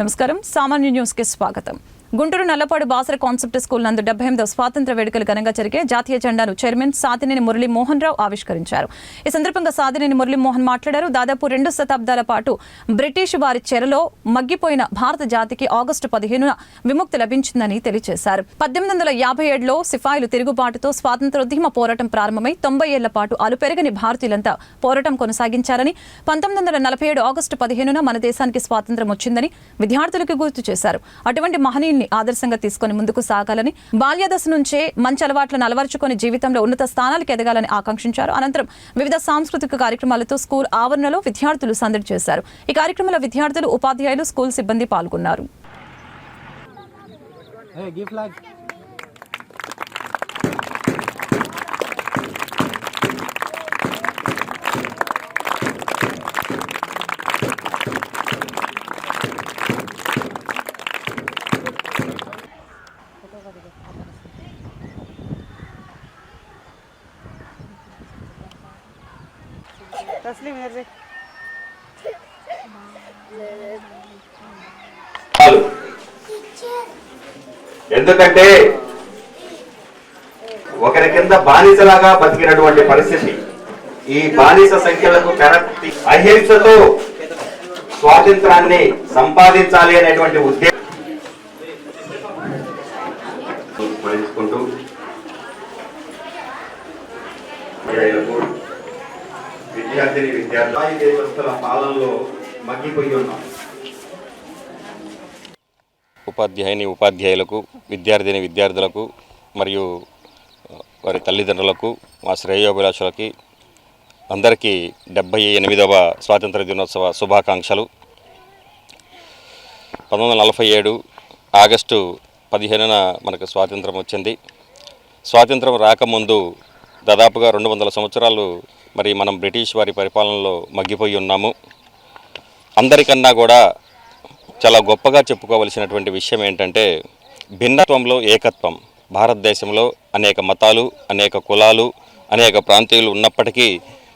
నమస్కారం. సామాన్య న్యూస్కి స్వాగతం. గుంటూరు నల్లపాడు బాసర కాన్సెప్ట్ స్కూల్ నందు డెబ్బై ఎనిమిదవ స్వాతంత్ర వేడుకలు ఘనంగా జరిగే జాతీయ జెండాను చైర్మన్ సాధినేని మురళీ మోహన్ రావు ఆవిష్కరించారు. ఈ సందర్భంగా సాధినేని మురళీ మోహన్ మాట్లాడారు. దాదాపు రెండు శతాబ్దాల పాటు బ్రిటిష్ వారి చెరలో మగ్గిపోయిన భారత జాతికి ఆగస్టు పదిహేనున విముక్తి లభించిందని తెలియజేశారు. పద్దెనిమిది వందల యాభై ఏడులో సిపాయిలు తిరుగుబాటుతో స్వాతంత్రోద్యమ పోరాటం ప్రారంభమై తొంభై ఏళ్ళ పాటు అలుపెరగని భారతీయులంతా పోరాటం కొనసాగించారని పంతొమ్మిది వందల నలభై ఏడు ఆగస్టు పదిహేనున మన దేశానికి స్వాతంత్రం వచ్చిందని విద్యార్థులకు గుర్తు చేశారు. అటువంటి మహనీయుల్ని ఆదర్శంగా తీసుకొని ముందుకు సాగాలని బాల్యదశ నుంచే మంచి అలవాట్లను అలవర్చుకొని జీవితంలో ఉన్నత స్థానాలకు ఎదగాలని ఆకాంక్షించారు. అనంతరం వివిధ సాంస్కృతిక కార్యక్రమాలతో స్కూల్ ఆవరణలో విద్యార్థులు సందడి చేశారు. ఈ కార్యక్రమంలో విద్యార్థులు ఉపాధ్యాయులు స్కూల్ సిబ్బంది పాల్గొన్నారు. तस्लीम इधर देख చాలు ఎందుకంటే ఒకరి కింద బానిసలాగా బతికినటువంటి పరిస్థితి ఈ బానిస సంఖ్యలకు కరెక్ట్ అహింసతో స్వాతంత్రాన్ని సంపాదించాలి అనేటువంటి ఉద్దేశం స్మరించుకుంటూ మహిళలకు, విద్యార్థిని విద్యార్థి దేశస్తుల పాలనలో మగ్గిపోయి ఉన్నాం. ఉపాధ్యాయుని ఉపాధ్యాయులకు విద్యార్థిని విద్యార్థులకు మరియు వారి తల్లిదండ్రులకు మా శ్రేయోభిలాషులకి అందరికీ డెబ్భై ఎనిమిదవ స్వాతంత్ర దినోత్సవ శుభాకాంక్షలు. పంతొమ్మిది వందల నలభై ఏడు ఆగస్టు పదిహేనున మనకు స్వాతంత్రం వచ్చింది. స్వాతంత్రం రాకముందు దాదాపుగా రెండు వందల సంవత్సరాలు మరి మనం బ్రిటిష్ వారి పరిపాలనలో మగ్గిపోయి ఉన్నాము. అందరికన్నా కూడా చాలా గొప్పగా చెప్పుకోవలసినటువంటి విషయం ఏంటంటే భిన్నత్వంలో ఏకత్వం భారతదేశంలో అనేక మతాలు అనేక కులాలు అనేక ప్రాంతీయులు ఉన్నప్పటికీ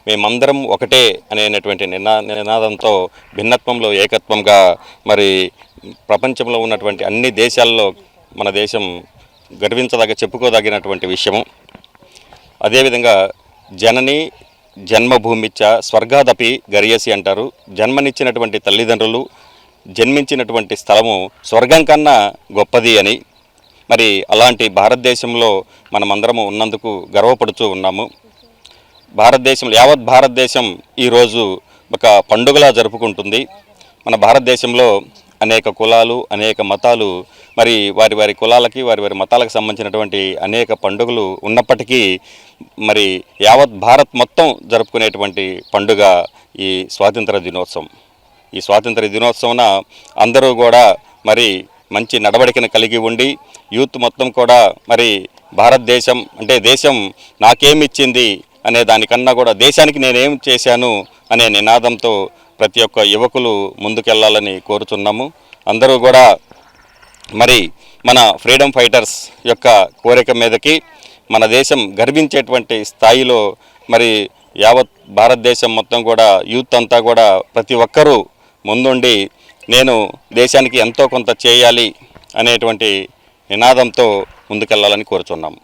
మేమందరం ఒకటే అనేటువంటి నినా నినాదంతో భిన్నత్వంలో ఏకత్వంగా మరి ప్రపంచంలో ఉన్నటువంటి అన్ని దేశాల్లో మన దేశం గర్వించదగ్గ చెప్పుకోదగినటువంటి విషయము. అదేవిధంగా జనని జన్మభూమిచ్చ స్వర్గాదపి గరియసి అంటారు. జన్మనిచ్చినటువంటి తల్లిదండ్రులు జన్మించినటువంటి స్థలము స్వర్గం కన్నా గొప్పది అని. మరి అలాంటి భారతదేశంలో మనమందరము ఉన్నందుకు గర్వపడుతూ ఉన్నాము. భారతదేశం యావత్ భారతదేశం ఈరోజు ఒక పండుగలా జరుపుకుంటుంది. మన భారతదేశంలో అనేక కులాలు అనేక మతాలు మరి వారి వారి కులాలకి వారి వారి మతాలకు సంబంధించినటువంటి అనేక పండుగలు ఉన్నప్పటికీ మరి యావత్ భారత్ మొత్తం జరుపుకునేటువంటి పండుగ ఈ స్వాతంత్ర దినోత్సవం. ఈ స్వాతంత్ర దినోత్సవన అందరూ కూడా మరి మంచి నడవడికను కలిగి ఉండి యూత్ మొత్తం కూడా మరి భారతదేశం అంటే దేశం నాకేమిచ్చింది అనే దానికన్నా కూడా దేశానికి నేనేం చేశాను అనే నినాదంతో ప్రతి ఒక్క యువకులు ముందుకెళ్ళాలని కోరుతున్నాము అందరూ కూడా మరి మన ఫ్రీడమ్ ఫైటర్స్ యొక్క కోరిక మీదకి మన దేశం గర్వించేటువంటి స్థాయిలో మరి యావత్ భారతదేశం మొత్తం కూడా యూత్ అంతా కూడా ప్రతి ఒక్కరూ ముందుండి నేను దేశానికి ఎంతో కొంత చేయాలి అనేటువంటి నినాదంతో ముందుకెళ్ళాలని కోరుచున్నాం.